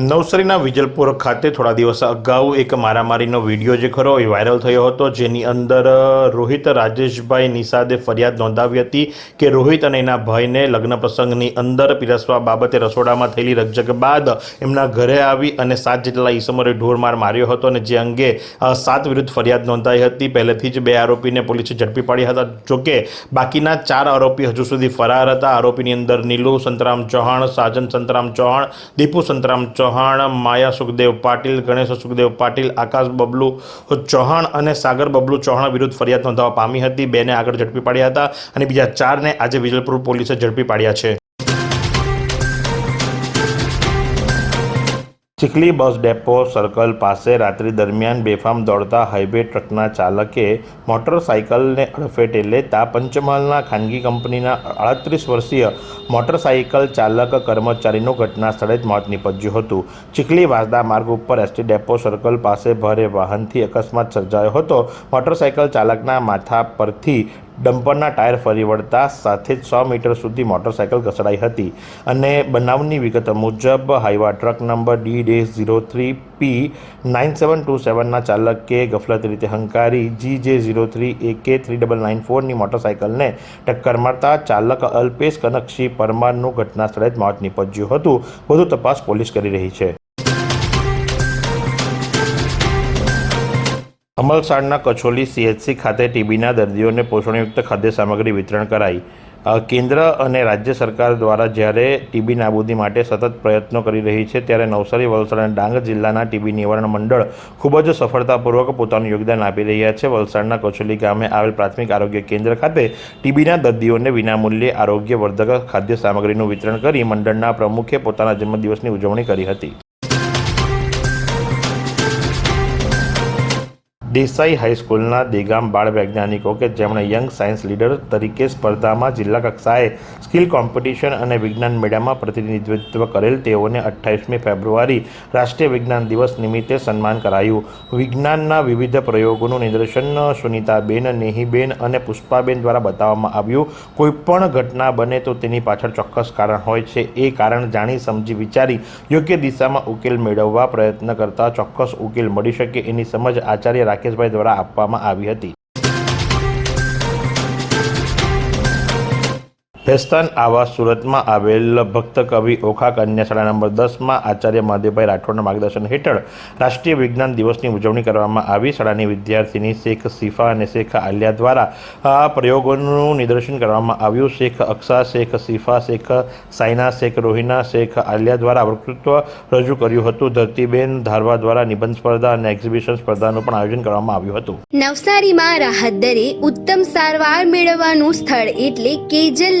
નવસારીના વિજલપુર ખાતે થોડા દિવસ અગાઉ એક મારામારીનો વીડિયો જે ખરો એ વાયરલ થયો હતો, જેની અંદર રોહિત રાજેશભાઈ નિષાદે ફરિયાદ નોંધાવી હતી કે રોહિત અને એના ભાઈને લગ્ન પ્રસંગની અંદર પીરસવા બાબતે રસોડામાં થયેલી રકઝક બાદ એમના ઘરે આવી અને સાત જેટલા ઈસમોએ ઢોરમાર માર્યો હતો અને જે અંગે સાત વિરુદ્ધ ફરિયાદ નોંધાઈ હતી. પહેલેથી જ બે આરોપીને પોલીસે ઝડપી પાડ્યા હતા. જોકે બાકીના ચાર આરોપી હજુ સુધી ફરાર હતા. આરોપીની અંદર નીલુ સંતરામ ચૌહાણ, સાજન સંતરામ ચૌહાણ, દીપુ સંતરામ ચૌહાણ માયા સુખદેવ પાટીલ, ગણેશ સુખદેવ પાટીલ, આકાશ બબલુ ચૌહાણ અને સાગર બબલુ ચૌહાણ વિરુદ્ધ ફરિયાદ નોંધાવા પામી હતી. બેને આગળ ઝડપી પાડ્યા હતા અને બીજા ચારને આજે વિજલપુર પોલીસે ઝડપી પાડ્યા છે. ચીખલી બસ ડેપો સર્કલ પાસે રાત્રિ દરમિયાન બેફામ દોડતા હાઈવે ટ્રકના ચાલકે મોટરસાઇકલને અડફેટે લેતા પંચમહાલના ખાનગી કંપનીના આડત્રીસ વર્ષીય મોટરસાઇકલ ચાલક કર્મચારીનું ઘટના સ્થળે જ મોત નીપજ્યું હતું. ચીખલી વાસદા માર્ગ ઉપર એસટી ડેપો સર્કલ પાસે ભારે વાહનથી અકસ્માત સર્જાયો હતો. મોટરસાઇકલ ચાલકના માથા પરથી ડમ્પરના ટાયર ફરી વળતા સાથે જ સો મીટર સુધી મોટરસાયકલ ઘસડાઈ હતી અને બનાવની વિગત મુજબ Hyva truck number D dash zero three P nine seven two સેવનના ચાલકે ગફલત રીતે હંકારી જી જે zero three A K three double nine ફોરની મોટરસાયકલને ટક્કર મારતા ચાલક અલ્પેશ કનકસિંહ પરમારનું ઘટના સ્થળે જ મોત નીપજ્યું હતું. વધુ તપાસ પોલીસ કરી રહી છે. અમલસાડના કચોલી સીએચસી ખાતે ટીબીના દર્દીઓને પોષણયુક્ત ખાદ્ય સામગ્રી વિતરણ કરાઈ. કેન્દ્ર અને રાજ્ય સરકાર દ્વારા જ્યારે ટીબી નાબૂદી માટે સતત પ્રયત્નો કરી રહી છે, ત્યારે નવસારી, વલસાડ અને ડાંગ જિલ્લાના ટીબી નિવારણ મંડળ ખૂબ જ સફળતાપૂર્વક પોતાનું યોગદાન આપી રહ્યા છે. વલસાડના કચોલી ગામે આવેલ પ્રાથમિક આરોગ્ય કેન્દ્ર ખાતે ટીબીના દર્દીઓને વિનામૂલ્યે આરોગ્યવર્ધક ખાદ્ય સામગ્રીનું વિતરણ કરી મંડળના પ્રમુખે પોતાના જન્મદિવસની ઉજવણી કરી હતી. દેસાઈ હાઈસ્કૂલના દેગામ બાળ વૈજ્ઞાનિકો કે જેમણે યંગ સાયન્સ લીડર તરીકે સ્પર્ધામાં જિલ્લા કક્ષાએ સ્કિલ કોમ્પિટિશન અને વિજ્ઞાન મેળામાં પ્રતિનિધિત્વ કરેલ તેઓને અઠ્ઠાવીસમી ફેબ્રુઆરી રાષ્ટ્રીય વિજ્ઞાન દિવસ નિમિત્તે સન્માન કરાયું. વિજ્ઞાનના વિવિધ પ્રયોગોનું નિદર્શન સુનિતાબેન, નેહીબેન અને પુષ્પાબેન દ્વારા બતાવવામાં આવ્યું. કોઈપણ ઘટના બને તો તેની પાછળ ચોક્કસ કારણ હોય છે. એ કારણ જાણી સમજી વિચારી યોગ્ય દિશામાં ઉકેલ મેળવવા પ્રયત્ન કરતા ચોક્કસ ઉકેલ મળી શકે એની સમજ આચાર્ય રાકેશભાઈ દ્વારા આપવામાં આવી હતી. ભેસ્તાન આવાસ સુરતમાં આવેલ ભક્ત કવિ ઓખા કન્યા નંબર દસમાં આચાર્ય મહાદેવભાઈ રાઠોડના માર્ગદર્શન હેઠળ રાષ્ટ્રીય વિજ્ઞાન દિવસની ઉજવણી કરવામાં આવી. શાળાની વિદ્યાર્થીની શેખ સિફા અને શેખ આલિયા દ્વારા આ પ્રયોગોનું નિદર્શન કરવામાં આવ્યું. શેખ અક્ષા, શેખ સિફા શેખ સાયના, શેખ રોહિના, શેખ આલિયા દ્વારા વક્તૃત્વ રજૂ કર્યું હતું. ધરતીબેન ધારવા દ્વારા નિબંધ સ્પર્ધા અને એક્ઝિબિશન સ્પર્ધાનું પણ આયોજન કરવામાં આવ્યું હતું. નવસારીમાં રાહત દરે ઉત્તમ સારવાર મેળવવાનું સ્થળ એટલે Kejal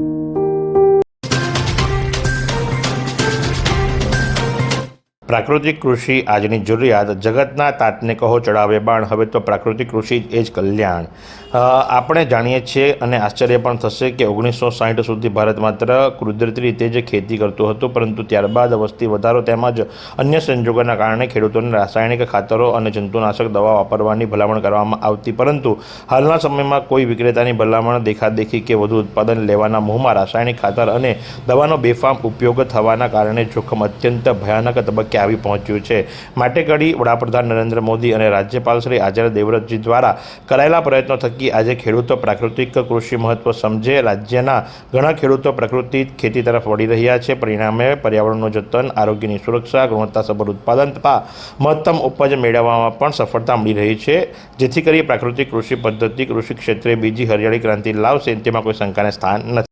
પ્રાકૃતિક કૃષિ આજની જરૂરિયાત જગતના તાતને કહો ચડાવે બાણ. હવે તો પ્રાકૃતિક કૃષિ એ જ કલ્યાણ. આપણે જાણીએ છીએ અને આશ્ચર્ય પણ થશે કે ઓગણીસો સાહીઠ સુધી ભારત માત્ર કુદરતી રીતે જ ખેતી કરતું હતું, પરંતુ ત્યારબાદ વસ્તી વધારો તેમજ અન્ય સંજોગોના કારણે ખેડૂતોને રાસાયણિક ખાતરો અને જંતુનાશક દવા વાપરવાની ભલામણ કરવામાં આવતી, પરંતુ હાલના સમયમાં કોઈ વિક્રેતાની ભલામણ દેખાદેખી કે વધુ ઉત્પાદન લેવાના મોહમાં રાસાયણિક ખાતર અને દવાનો બેફામ ઉપયોગ થવાના કારણે જોખમ અત્યંત ભયાનક તબક્કે આવી પહોંચ્યું છે. માટે કડી વડાપ્રધાન નરેન્દ્ર મોદી અને રાજ્યપાલ શ્રી આચાર્ય દેવવ્રતજી દ્વારા કરાયેલા પ્રયત્નો થકી આજે ખેડૂતો પ્રાકૃતિક કૃષિ મહત્વ સમજે. રાજ્યના ઘણા ખેડૂતો પ્રાકૃતિક ખેતી તરફ વળી રહ્યા છે. પરિણામે પર્યાવરણનું જતન, આરોગ્યની સુરક્ષા ગુણવત્તાસભર ઉત્પાદન તથા મહત્તમ ઉપજ મેળવવામાં પણ સફળતા મળી રહી છે. જેથી કરી પ્રાકૃતિક કૃષિ પદ્ધતિ કૃષિ ક્ષેત્રે બીજી હરિયાળી ક્રાંતિ લાવશે. તેમાં કોઈ શંકાને સ્થાન નથી.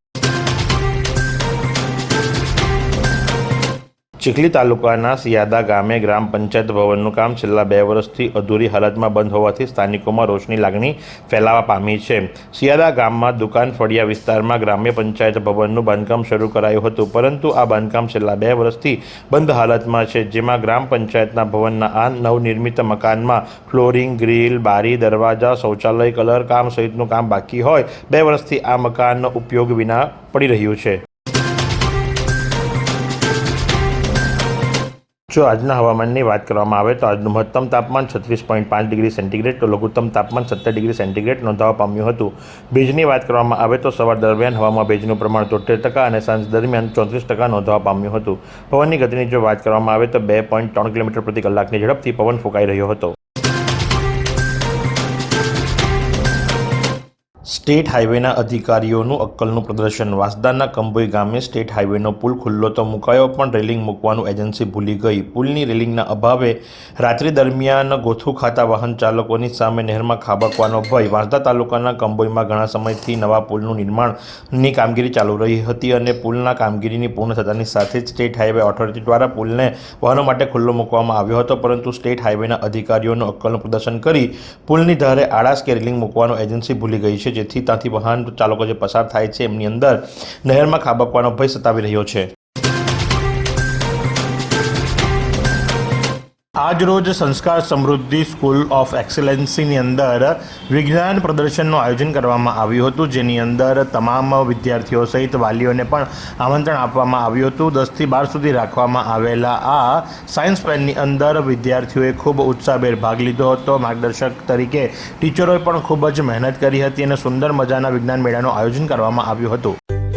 ચીખલી તાલુકાના સિયાદા ગામે ગ્રામ પંચાયત ભવનનું કામ છેલ્લા બે વર્ષથી અધૂરી હાલતમાં બંધ હોવાથી સ્થાનિકોમાં રોષની લાગણી ફેલાવા પામી છે. સિયાદા ગામમાં દુકાન ફળિયા વિસ્તારમાં ગ્રામ્ય પંચાયત ભવનનું બાંધકામ શરૂ કરાયું હતું, પરંતુ આ બાંધકામ છેલ્લા બે વર્ષથી બંધ હાલતમાં છે, જેમાં ગ્રામ પંચાયતના ભવનના આ નવનિર્મિત મકાનમાં ફ્લોરિંગ, ગ્રીલ, બારી, દરવાજા, શૌચાલય, કલર કામ સહિતનું કામ બાકી હોય. બે વર્ષથી આ મકાનનો ઉપયોગ વિના પડી રહ્યું છે. જો આજના હવામાનની વાત કરવામાં આવે તો આજનું મહત્તમ તાપમાન છત્રીસ પોઈન્ટ પાંચ ડિગ્રી સેન્ટીગ્રેડ તો લઘુત્તમ તાપમાન સત્તર ડિગ્રી સેન્ટીગ્રેડ નોંધાવા પામ્યું હતું. ભેજની વાત કરવામાં આવે તો સવાર દરમિયાન હવામાં ભેજનું પ્રમાણ તોતેર ટકા અને સાંજ દરમિયાન ચોત્રીસ ટકા નોંધવા પામ્યું હતું. પવનની ગતિની જો વાત કરવામાં આવે તો બે પોઈન્ટ ત્રણ કિલોમીટર પ્રતિ કલાકની ઝડપથી પવન ફૂંકાઈ રહ્યો હતો. સ્ટેટ હાઈવેના અધિકારીઓનું અક્કલનું પ્રદર્શન. વાસદાના કંભોઈ ગામે સ્ટેટ હાઈવેનો પુલ ખુલ્લો તો મુકાયો, પણ રેલિંગ મૂકવાનું એજન્સી ભૂલી ગઈ. પુલની રેલિંગના અભાવે રાત્રિ દરમિયાન ગોથું ખાતા વાહન ચાલકોની સામે નહેરમાં ખાબકવાનો ભય. વાંસદા તાલુકાના કંભોઈમાં ઘણા સમયથી નવા પુલનું નિર્માણની કામગીરી ચાલુ રહી હતી અને પુલના કામગીરીની પૂર્ણ થતાની સાથે જ સ્ટેટ હાઈવે ઓથોરિટી દ્વારા પુલને વાહનો માટે ખુલ્લો મૂકવામાં આવ્યો હતો, પરંતુ સ્ટેટ હાઈવેના અધિકારીઓનું અક્કલનું પ્રદર્શન કરી પુલની ધારે આળસ કે રેલિંગ મૂકવાનો એજન્સી ભૂલી ગઈ છે. જેથી ત્યાંથી વાહન ચાલકો જે પસાર થાય છે, એમની અંદર નહેરમાં ખાબકવાનો ભય સતાવી રહ્યો છે. આજ રોજ સંસ્કાર સમૃદ્ધિ સ્કૂલ ઓફ એક્સેલન્સીની અંદર વિજ્ઞાન પ્રદર્શનનું આયોજન કરવામાં આવ્યું હતું, જેની અંદર તમામ વિદ્યાર્થીઓ સહિત વાલીઓને પણ આમંત્રણ આપવામાં આવ્યું હતું. દસથી બાર સુધી રાખવામાં આવેલા આ સાયન્સ ફેરની અંદર વિદ્યાર્થીઓએ ખૂબ ઉત્સાહભેર ભાગ લીધો હતો. માર્ગદર્શક તરીકે ટીચરોએ પણ ખૂબ જ મહેનત કરી હતી અને સુંદર મજાના વિજ્ઞાન મેળાનું આયોજન કરવામાં આવ્યું હતું.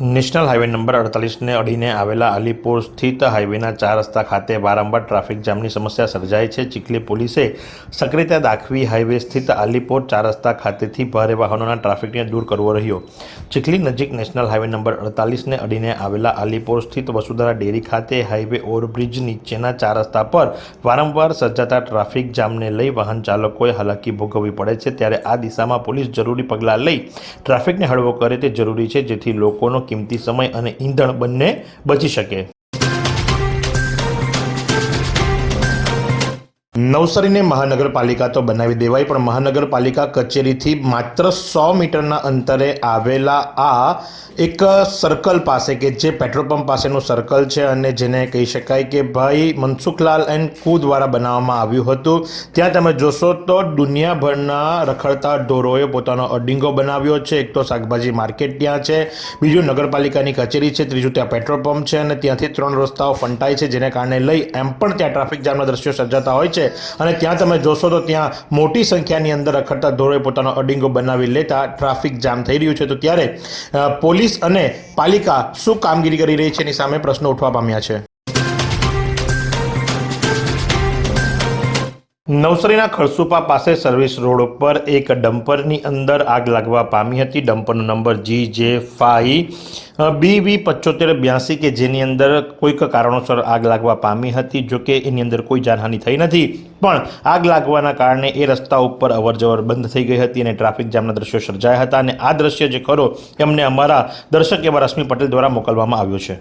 national highway number અડતાલીસને અડીને આવેલા અલીપુર સ્થિત હાઈવેના ચાર રસ્તા ખાતે વારંવાર ટ્રાફિક જામની સમસ્યા સર્જાય છે. ચીખલી પોલીસે સક્રિયતા દાખવી હાઈવે સ્થિત આલીપોર ચાર રસ્તા ખાતેથી ભારે વાહનોના ટ્રાફિકને દૂર કરવો રહ્યો. ચીખલી નજીક નેશનલ હાઈવે નંબર અડતાલીસને અડીને આવેલા અલીપોર સ્થિત વસુધારા ડેરી ખાતે હાઈવે ઓવરબ્રિજ નીચેના ચાર રસ્તા પર વારંવાર સર્જાતા ટ્રાફિક જામને લઈ વાહન ચાલકોએ હાલાકી ભોગવવી પડે છે. ત્યારે આ દિશામાં પોલીસ જરૂરી પગલાં લઈ ટ્રાફિકને હળવો કરે તે જરૂરી છે, જેથી લોકોનો કિંમતી સમય અને ઈંધણ બંને બચી શકે. નવસારીને મહાનગરપાલિકા તો બનાવી દેવાય પણ મહાનગરપાલિકા કચેરીથી માત્ર સો મીટરના અંતરે આવેલા આ એક સર્કલ પાસે કે જે પેટ્રોલ પંપ પાસેનું સર્કલ છે અને જેને કહી શકાય કે ભાઈ મનસુખલાલ એન્ડ કુ દ્વારા બનાવવામાં આવ્યું હતું. ત્યાં તમે જોશો તો દુનિયાભરના રખડતા ઢોરોએ પોતાનો અડિંગો બનાવ્યો છે. એક તો શાકભાજી માર્કેટ ત્યાં છે, બીજું નગરપાલિકાની કચેરી છે, ત્રીજું ત્યાં પેટ્રોલ પંપ છે અને ત્યાંથી ત્રણ રસ્તાઓ ફંટાય છે, જેને કારણે લઈ એમ પણ ત્યાં ટ્રાફિક જામના દ્રશ્યો સર્જાતા હોય છે. અને ત્યાં તમે જોશો તો ત્યાં મોટી સંખ્યાની અંદર અખડતા ઢોરોએ પોતાનો અડિંગો બનાવી લેતા ટ્રાફિક જામ થઈ રહ્યું છે. તો ત્યારે પોલીસ અને પાલિકા શું કામગીરી કરી રહી છે એની સામે પ્રશ્નો ઉઠવા પામ્યા છે. નવસારીના ખરસુપા પાસે સર્વિસ રોડ ઉપર એક ડમ્પરની અંદર આગ લાગવા પામી હતી. ડમ્પરનો નંબર જી જે ફાઈ બી વી પચોતેર બ્યાસી કે જેની અંદર કોઈક કારણોસર આગ લાગવા પામી હતી, જો કે એની અંદર કોઈ જાનહાનિ થઈ નથી. પણ આગ લાગવાના કારણે એ રસ્તા ઉપર અવરજવર બંધ થઈ ગઈ હતી અને ટ્રાફિક જામના દ્રશ્યો સર્જાયા હતા. અને આ દ્રશ્ય જે ખરો, એમને અમારા દર્શક એવા રશ્મિ પટેલ દ્વારા મોકલવામાં આવ્યો છે.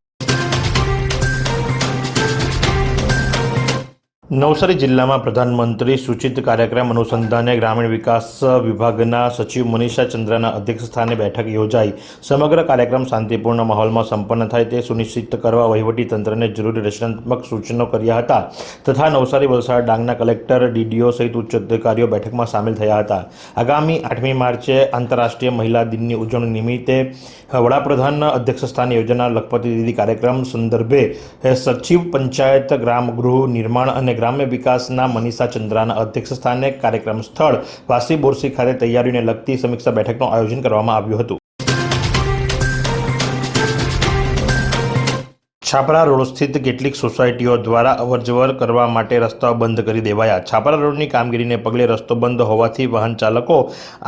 નવસારી જિલ્લામાં પ્રધાનમંત્રી સૂચિત કાર્યક્રમ અનુસંધાને ગ્રામીણ વિકાસ વિભાગના સચિવ મનીષા ચંદ્રના અધ્યક્ષસ્થાને બેઠક યોજાઈ. સમગ્ર કાર્યક્રમ શાંતિપૂર્ણ માહોલમાં સંપન્ન થાય તે સુનિશ્ચિત કરવા તંત્રને જરૂરી રચનાત્મક સૂચનો કર્યા હતા તથા નવસારી, વલસાડ ડાંગના કલેક્ટર, ડીડીઓ સહિત ઉચ્ચ અધિકારીઓ બેઠકમાં સામેલ થયા હતા. આગામી આઠમી માર્ચે આંતરરાષ્ટ્રીય મહિલા દિનની ઉજવણી નિમિત્તે વડાપ્રધાનના અધ્યક્ષસ્થાને યોજાનાર લખપતિ દીદી કાર્યક્રમ સંદર્ભે સચિવ પંચાયત ગ્રામ ગૃહ નિર્માણ અને ગ્રામ્ય વિકાસના મનીષા ચંદ્રાના અધ્યક્ષસ્થાને કાર્યક્રમ સ્થળ વાસી બોરસી ખાતે તૈયારીઓને લગતી સમીક્ષા બેઠકનું આયોજન કરવામાં આવ્યું હતું. છાપરા રોડ સ્થિત કેટલીક સોસાયટીઓ દ્વારા અવરજવર કરવા માટે રસ્તાઓ બંધ કરી દેવાયા. છાપરા રોડની કામગીરીને પગલે રસ્તો બંધ હોવાથી વાહન ચાલકો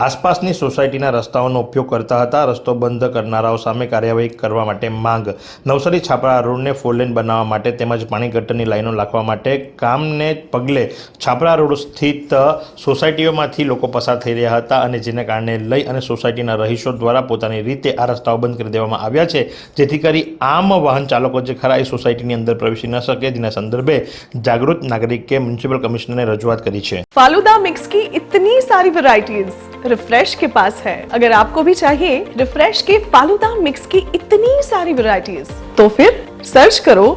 આસપાસની સોસાયટીના રસ્તાઓનો ઉપયોગ કરતા હતા. રસ્તો બંધ કરનારાઓ સામે કાર્યવાહી કરવા માટે માંગ. નવસારી છાપરા રોડને ફોરલેન બનાવવા માટે તેમજ પાણી ગટરની લાઈનો લાખવા માટે કામને પગલે છાપરા રોડ સ્થિત સોસાયટીઓમાંથી લોકો પસાર થઈ રહ્યા હતા અને જેને કારણે લઈ અને સોસાયટીના રહીશો દ્વારા પોતાની રીતે આ રસ્તાઓ બંધ કરી દેવામાં આવ્યા છે. જેથી કરી આમ વાહન ચાલકો જે ખરા એ સોસાયટીની અંદર પ્રવેશી ન શકે જેના સંદર્ભે જાગૃત નાગરિકે મ્યુનિસિપલ કમિશનરને રજૂઆત કરી છે फालूदा मिक्स की इतनी सारी वैरायटीज रिफ्रेश के पास है अगर आपको भी चाहिए रिफ्रेश के फालूदा मिक्स की इतनी सारी वैरायटीज तो फिर सर्च करो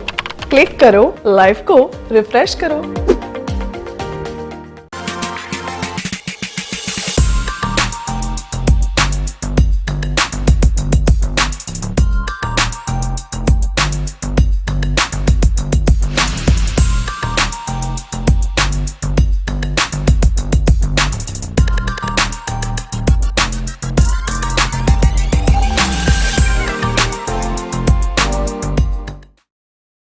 क्लिक करो लाइफ को रिफ्रेश करो